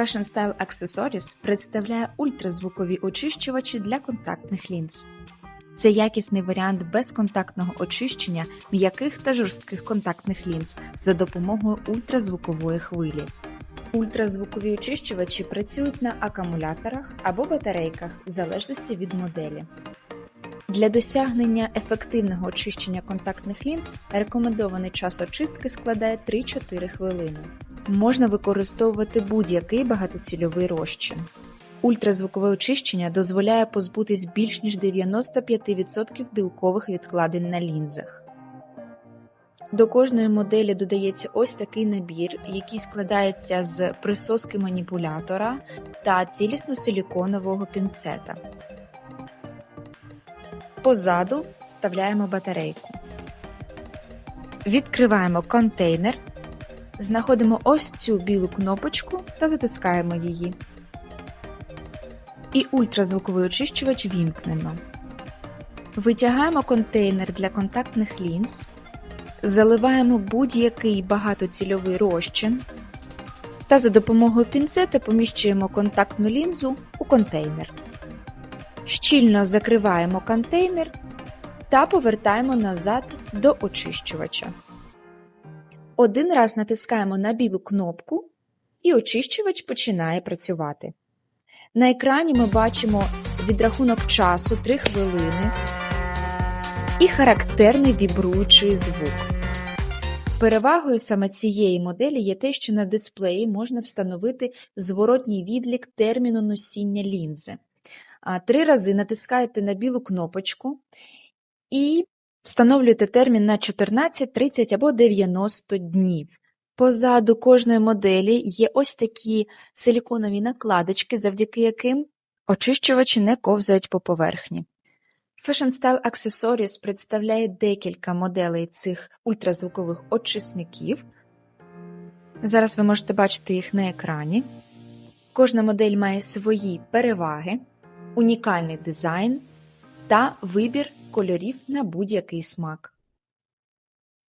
Fashion Style Accessories представляє ультразвукові очищувачі для контактних лінз. Це якісний варіант безконтактного очищення м'яких та жорстких контактних лінз за допомогою ультразвукової хвилі. Ультразвукові очищувачі працюють на акумуляторах або батарейках в залежності від моделі. Для досягнення ефективного очищення контактних лінз рекомендований час очистки складає 3-4 хвилини. Можна використовувати будь-який багатоцільовий розчин. Ультразвукове очищення дозволяє позбутись більш ніж 95% білкових відкладень на лінзах. До кожної моделі додається ось такий набір, який складається з присоски маніпулятора та цілісно силіконового пінцета. Позаду вставляємо батарейку. Відкриваємо контейнер, знаходимо ось цю білу кнопочку та затискаємо її. І ультразвуковий очищувач вімкнено. Витягаємо контейнер для контактних лінз, заливаємо будь-який багатоцільовий розчин та за допомогою пінцета поміщуємо контактну лінзу у контейнер. Щільно закриваємо контейнер та повертаємо назад до очищувача. Один раз натискаємо на білу кнопку, і очищувач починає працювати. На екрані ми бачимо відрахунок часу 3 хвилини і характерний вібруючий звук. Перевагою саме цієї моделі є те, що на дисплеї можна встановити зворотній відлік терміну носіння лінзи. Три рази натискаєте на білу кнопочку і встановлюєте термін на 14, 30 або 90 днів. Позаду кожної моделі є ось такі силіконові накладочки, завдяки яким очищувачі не ковзають по поверхні. Fashion Style Accessories представляє декілька моделей цих ультразвукових очисників. Зараз ви можете бачити їх на екрані. Кожна модель має свої переваги, унікальний дизайн та вибір кольорів на будь-який смак.